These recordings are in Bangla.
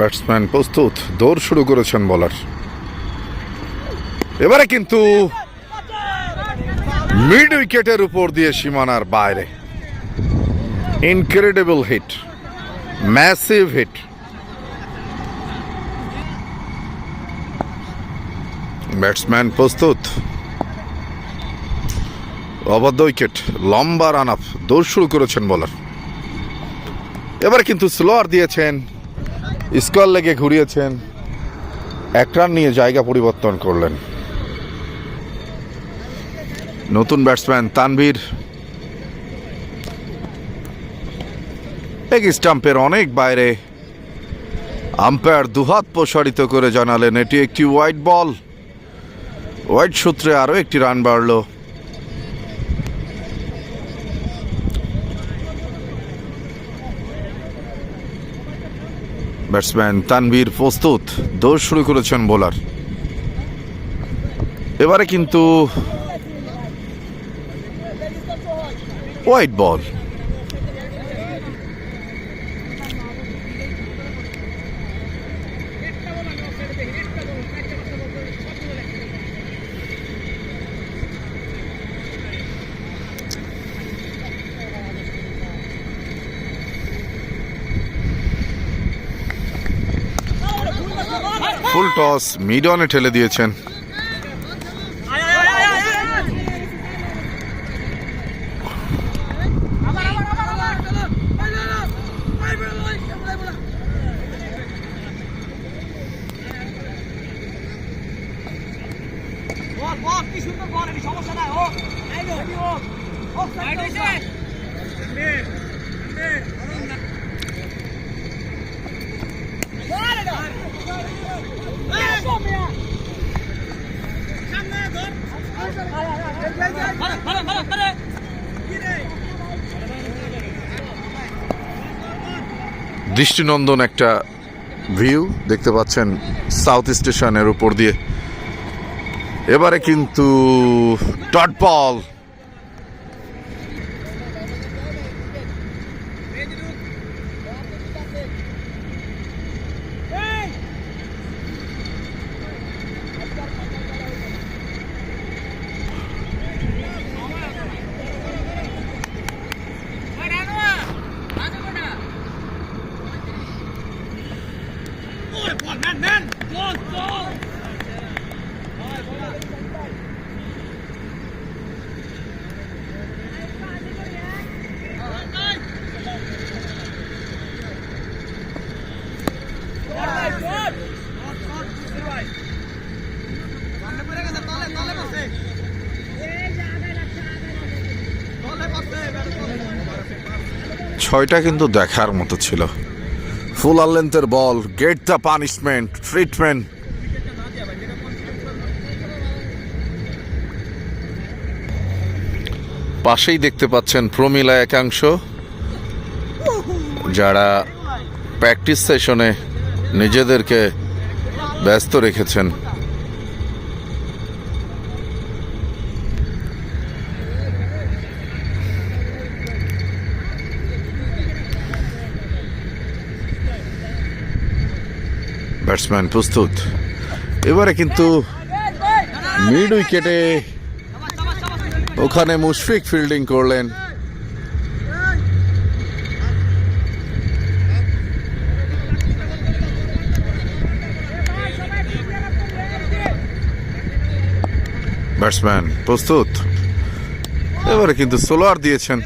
ব্যাটসম্যান প্রস্তুত, দৌড় শুরু করেছেন বলার এবারে কিন্তু মিড উইকেটের উপর দিয়ে সীমানার বাইরে। Incredible hit massive hit batsman প্রস্তুত। অবাধ্য উইকেট লম্বা রান আপ দৌড় শুরু করেছেন বলার এবার কিন্তু স্লোয়ার দিয়েছেন স্কোয়ার লেগে ঘুরিয়েছেন। এক রান নিয়ে জায়গা পরিবর্তন করলেন। নতুন ব্যাটসম্যান তানভীর। লেগ স্টাম্পের অনেক বাইরে। আম্পায়ার দুহাত প্রসারিত করে জানালেন, এটি একটি হোয়াইট বল। হোয়াইট সূত্রে আরও একটি রান বাড়ল। ব্যাটসম্যান তানবীর প্রস্তুত দৌড় শুরু করেছেন বোলার। এবারে কিন্তু white ball full toss mid অনে ঠেলে দিয়েছেন কি সুন্দর সমস্যা নাই দৃষ্টিনন্দন একটা ভিউ দেখতে পাচ্ছেন সাউথ স্টেশনের উপর দিয়ে। এবারে কিন্তু টটপল ছয়টা কিন্তু দেখার মতো ছিল। ফুল আর লেন্থের ball get the punishment treatment পাশেই দেখতে পাচ্ছেন প্রমিলা একাংশ যারা প্র্যাকটিস সেশনে নিজেদেরকে ব্যস্ত রেখেছেন। ব্যাটসম্যান প্রস্তুত। এবারে কিন্তু মিড উইকেটে ওখানে মুশফিক ফিল্ডিং করলেন। ব্যাটসম্যান প্রস্তুত। এবারে কিন্তু সোলার দিয়েছেন।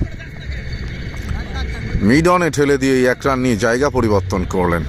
মিড অনে ঠেলে দিয়ে এক রান নিয়ে জায়গা পরিবর্তন করলেন।